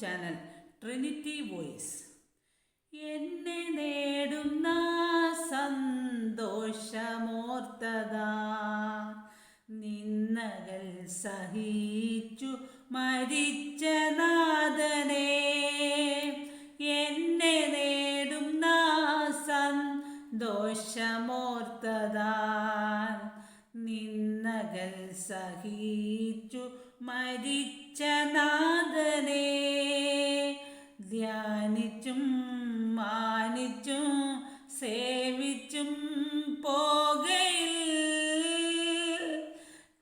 Channel Trinity voice എന്നെ നേടുന്ന സന്തോഷമോർത്തതാ. നിന്നകൾ സഹിച്ചു മരിച്ച നാഥനെ. എന്നെ നേടുന്ന സന്തോഷമോർത്തതാ. നിന്നകൾ സഹിച്ചു മരിച്ച നാഥനെ. മാനിച്ചും സേവിച്ചും പോകയിൽ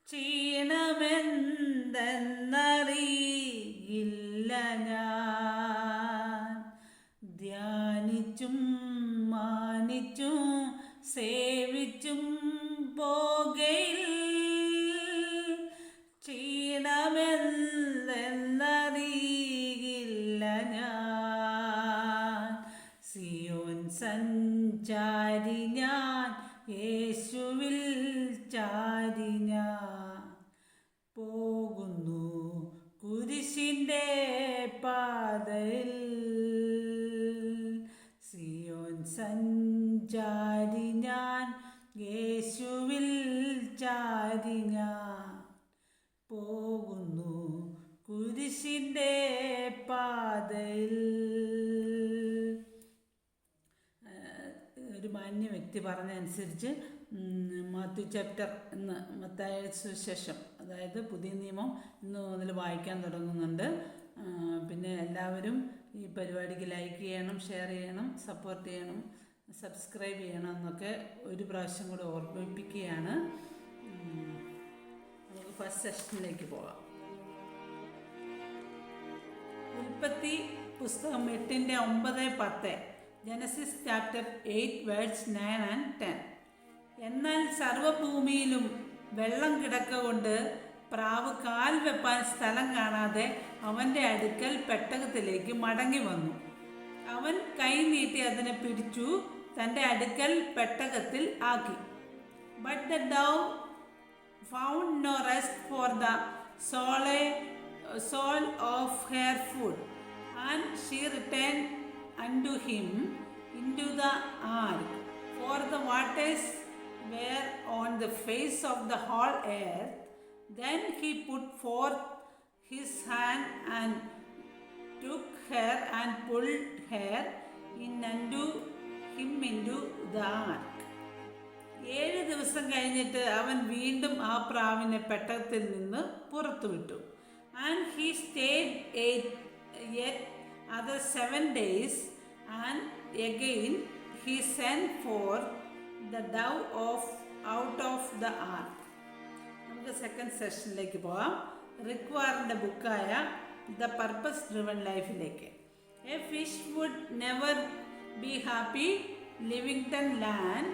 ക്ഷീണമെന്തെന്നറിയില്ല ഞാൻ. സഞ്ചാരി ഞാൻ യേശുവിൽ ചാരി ഞാൻ. പോകുന്നു കുരിശിന്റെ പാതയിൽ. സിയോൻ സഞ്ചാരി ഞാൻ യേശുവിൽ ചാരി ഞാൻ. പോകുന്നു കുരിശിന്റെ ഒരു മാന്യ വ്യക്തി പറഞ്ഞതനുസരിച്ച് മാത്യു ചാപ്റ്റർ എന്ന് മത്തായ സുശേഷം അതായത് പുതിയ നിയമം ഇന്ന് മുതൽ വായിക്കാൻ തുടങ്ങുന്നുണ്ട്. പിന്നെ എല്ലാവരും ഈ പരിപാടിക്ക് ലൈക്ക് ചെയ്യണം ഷെയർ ചെയ്യണം സപ്പോർട്ട് ചെയ്യണം സബ്സ്ക്രൈബ് ചെയ്യണം എന്നൊക്കെ ഒരു പ്രാവശ്യം കൂടെ ഓർമ്മിപ്പിക്കുകയാണ്. നമുക്ക് ഫസ്റ്റ് സെഷനിലേക്ക് പോകാം. ഉൽപ്പത്തി പുസ്തകം എട്ടിന്റെ ഒമ്പത് പത്ത്. Genesis chapter eight words nine and ten എന്നാൽ സർവഭൂമിയിലും വെള്ളം കിടക്ക കൊണ്ട് പ്രാവ് കാൽ വെപ്പാൻ സ്ഥലം കാണാതെ അവന്റെ അടുക്കൽ പെട്ടകത്തിലേക്ക് മടങ്ങി വന്നു. അവൻ കൈ നീട്ടി അതിനെ പിടിച്ചു തന്റെ അടുക്കൽ പെട്ടകത്തിൽ ആക്കി. But the dove found no rest for the sole sole of her foot and she returned unto him into the ark, for the waters were on the face of the whole earth. Then he put forth his hand and took her and pulled her in unto him into the ark. ഏഴ് ദിവസം കഴിഞ്ഞിട്ട് അവൻ വീണ്ടും ആ പ്രാവിനെ പെട്ടത്തിൽ നിന്ന് പുറത്തുവിട്ടു and he stayed yet other seven days and again he send for the dove off out of the ark നമുക്ക് സെക്കൻഡ് സെഷനിലേക്ക് പോകാം റിക്വാറിൻ്റെ ബുക്കായ ദ പർപ്പസ് ഡ്രിവൺ ലൈഫിലേക്ക് a fish would never be happy living on land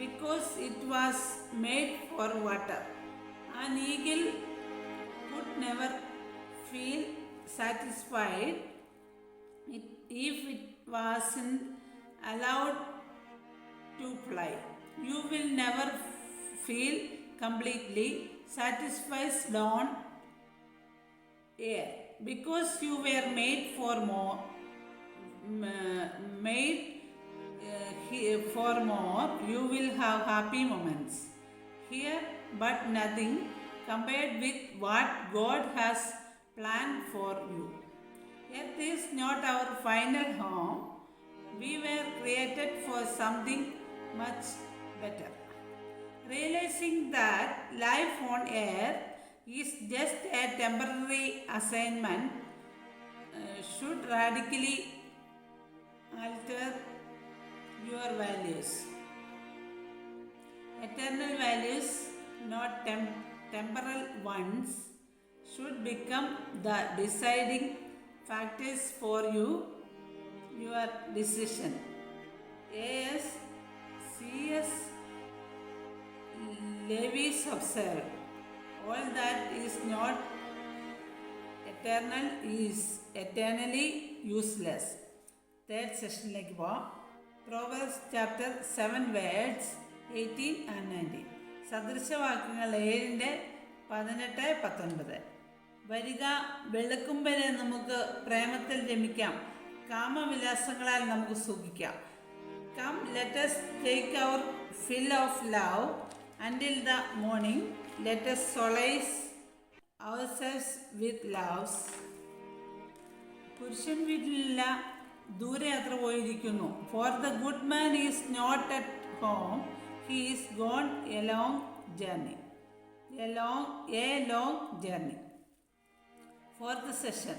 because it was made for water an eagle would never feel satisfied it, if it wasn't allowed to fly. You will never feel completely satisfied on air because you were made for more, made uh, for more. You will have happy moments here, but nothing compared with what God has planned for you. Earth is not our final home. We were created for something much better. Realizing that life on earth is just a temporary assignment uh, should radically alter your values. Eternal values, not tem- temporal ones, should become the deciding factors for you, your decision. A.S. C.S. levis observed, all that is not eternal is eternally useless. Third സെഷനിലേക്ക് പോവാം Proverbs chapter seven words eighteen and nineteen സദൃശവാക്യങ്ങൾ ഏഴിന്റെ പതിനെട്ട് പത്തൊൻപത് വരിക വെളുക്കും വരെ നമുക്ക് പ്രേമത്തിൽ രമിക്കാം കാമവിലാസങ്ങളാൽ നമുക്ക് സുഖിക്കാം. Come let's take our fill of love until the morning let's solace our selves with loves പുരുഷൻ വീട്ടിലില്ല ദൂരയാത്ര പോയിരിക്കുന്നു. For the good man is not at home he is gone a long journey a long a long journey fourth session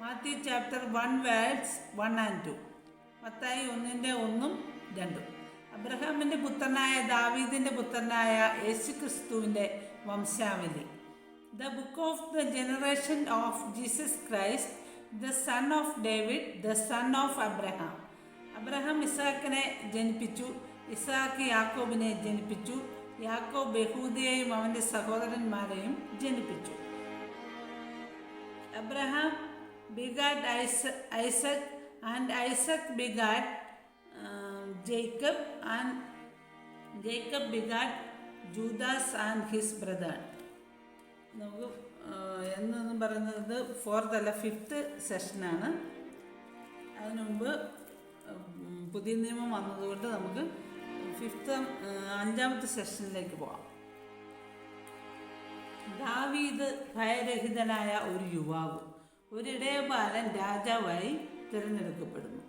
Matthew chapter one words one and two Mathai ഒന്നിന്റെ ഒന്നും രണ്ടും. അബ്രഹാമിന്റെ പുത്രനായ ദാവീദിന്റെ പുത്രനായ യേശു ക്രിസ്തുവിന്റെ വംശാവലി. The book of the generation of Jesus Christ the son of David the son of Abraham Abraham ഇസാക്കിനെ ജനിപ്പിച്ചു ഇസാക്ക് യാക്കോബിനെ ജനിപ്പിച്ചു യാക്കോബ് ബഹൂദിയെയും അവന്റെ സഹോദരന്മാരെയും ജനിപ്പിച്ചു. Begat Isaac, Isaac and Isaac begat uh, Jacob and Jacob begat Judas and his brother. നമുക്ക് എന്നെന്ന് പറയുന്നത് fourth അല്ല ഫിഫ്ത്ത് സെഷനാണ് അതിനുമുമ്പ് പുതിയ നിയമം വന്നതുകൊണ്ട് നമുക്ക് ഫിഫ്ത്ത് അഞ്ചാമത്തെ സെഷനിലേക്ക് പോവാം ദാവീദ് ഭയരഹിതനായ ഒരു യുവാവ്. ഒരിടയബാലൻ രാജാവായി തിരഞ്ഞെടുക്കപ്പെടുന്നു.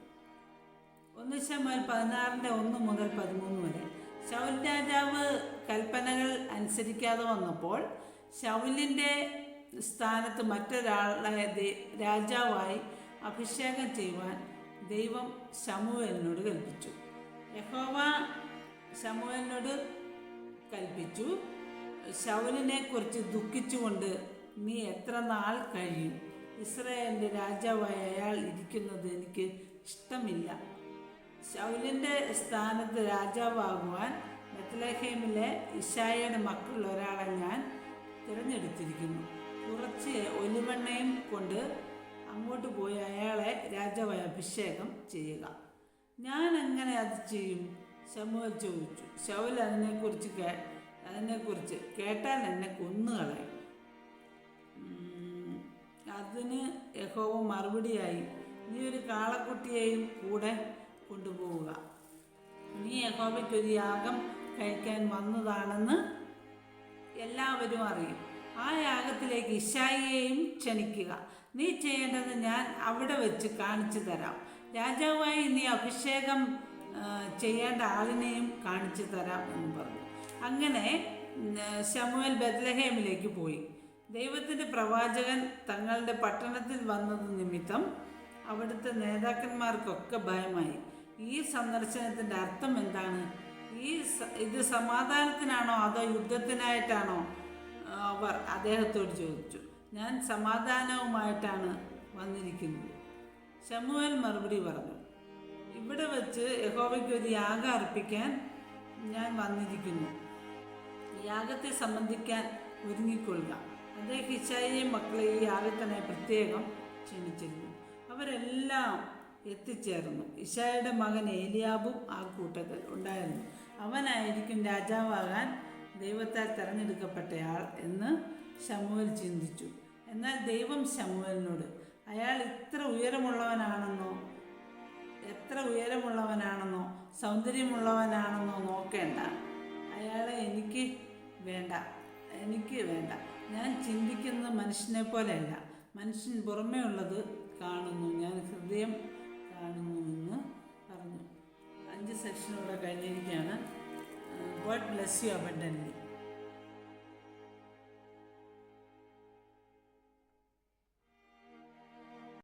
ഒന്ന് ശമൽ പതിനാറിന്റെ ഒന്ന് മുതൽ പതിമൂന്ന് വരെ ശൗൽ രാജാവ് കൽപ്പനകൾ അനുസരിക്കാതെ വന്നപ്പോൾ ശൗലിന്റെ സ്ഥാനത്ത് മറ്റൊരാളെ രാജാവായി അഭിഷേകം ചെയ്യുവാൻ ദൈവം ശമുവേലിനോട് കൽപ്പിച്ചു. യഹോവ ശമുവേലിനോട് കൽപ്പിച്ചു. ശൗലിനെ കുറിച്ച് ദുഃഖിച്ചുകൊണ്ട് നീ എത്ര നാൾ കഴിയും? ഇസ്രായേലിന്റെ രാജാവായ അയാൾ ഇരിക്കുന്നത് എനിക്ക് ഇഷ്ടമില്ല. ശൗലിന്റെ സ്ഥാനത്ത് രാജാവാകുവാൻ ബത്ലഹേമിലെ ഇഷായയുടെ മക്കളിൽ ഒരാളെ ഞാൻ തിരഞ്ഞെടുത്തിരിക്കുന്നു. കുറച്ച് ഒലിവെണ്ണയും കൊണ്ട് അങ്ങോട്ട് പോയി അയാളെ രാജാവായി അഭിഷേകം ചെയ്യുക. ഞാൻ എങ്ങനെ അത് ചെയ്യും? ശമുവൽ ചോദിച്ചു. ശൗൽ അതിനെക്കുറിച്ച് അതിനെക്കുറിച്ച് കേട്ടാൽ എന്നെ കൊന്നുകളയും അതിന് യഹോവ മറുപടിയായി നീ ഒരു കാളക്കുട്ടിയെയും കൂടെ കൊണ്ടുപോവുക. നീ യഹോവയ്ക്കൊരു യാഗം കഴിക്കാൻ വന്നതാണെന്ന് എല്ലാവരും അറിയും. ആ യാഗത്തിലേക്ക് ഇഷായിയെയും ക്ഷണിക്കുക. നീ ചെയ്യേണ്ടത് ഞാൻ അവിടെ വെച്ച് കാണിച്ചു തരാം. രാജാവായി നീ അഭിഷേകം ചെയ്യേണ്ട ആളിനെയും കാണിച്ചു തരാം എന്ന് പറഞ്ഞു. അങ്ങനെ ശമുവൽ ബദ്ലഹേമിലേക്ക് പോയി. ദൈവത്തിന്റെ പ്രവാചകൻ തങ്ങളുടെ പട്ടണത്തിൽ വന്നത് നിമിത്തം അവിടുത്തെ നേതാക്കന്മാർക്കൊക്കെ ഭയമായി. ഈ സന്ദർശനത്തിന്റെ അർത്ഥം എന്താണ്? ഈ ഇത് സമാധാനത്തിനാണോ അതോ യുദ്ധത്തിനായിട്ടാണോ? അവർ അദ്ദേഹത്തോട് ചോദിച്ചു. ഞാൻ സമാധാനവുമായിട്ടാണ് വന്നിരിക്കുന്നത്. ശമുവൽ മറുപടി പറഞ്ഞു ഇവിടെ വെച്ച് യഹോവയ്ക്ക് ഒരു യാഗം അർപ്പിക്കാൻ ഞാൻ വന്നിരിക്കുന്നു. യാഗത്തെ സംബന്ധിക്കാൻ ഒരുങ്ങിക്കൊള്ളുക. അദ്ദേഹം ഹിഷായിയെ മക്കളെ ഈ യാഗത്തിനായി പ്രത്യേകം ക്ഷണിച്ചിരുന്നു. അവരെല്ലാം എത്തിച്ചേർന്നു. ഇഷായുടെ മകൻ ഏലിയാബും ആ കൂട്ടത്തിൽ ഉണ്ടായിരുന്നു. അവനായിരിക്കും രാജാവാകാൻ ദൈവത്താൽ തെരഞ്ഞെടുക്കപ്പെട്ടയാൾ എന്ന് ശമുവൽ ചിന്തിച്ചു. എന്നാൽ ദൈവം ശമുവലിനോട് അയാൾ ഇത്ര ഉയരമുള്ളവനാണെന്നോ എത്ര ഉയരമുള്ളവനാണെന്നോ സൗന്ദര്യമുള്ളവനാണെന്നോ നോക്കേണ്ട. അയാളെ എനിക്ക് വേണ്ട എനിക്ക് വേണ്ട. ഞാൻ ചിന്തിക്കുന്നത് മനുഷ്യനെ പോലെയല്ല. മനുഷ്യൻ പുറമേ ഉള്ളത് കാണുന്നു. ഞാൻ ഹൃദയം കാണുന്നു എന്ന് പറഞ്ഞു. അഞ്ച് സെക്ഷനോടെ കഴിഞ്ഞിരിക്കുകയാണ്. God bless you abundantly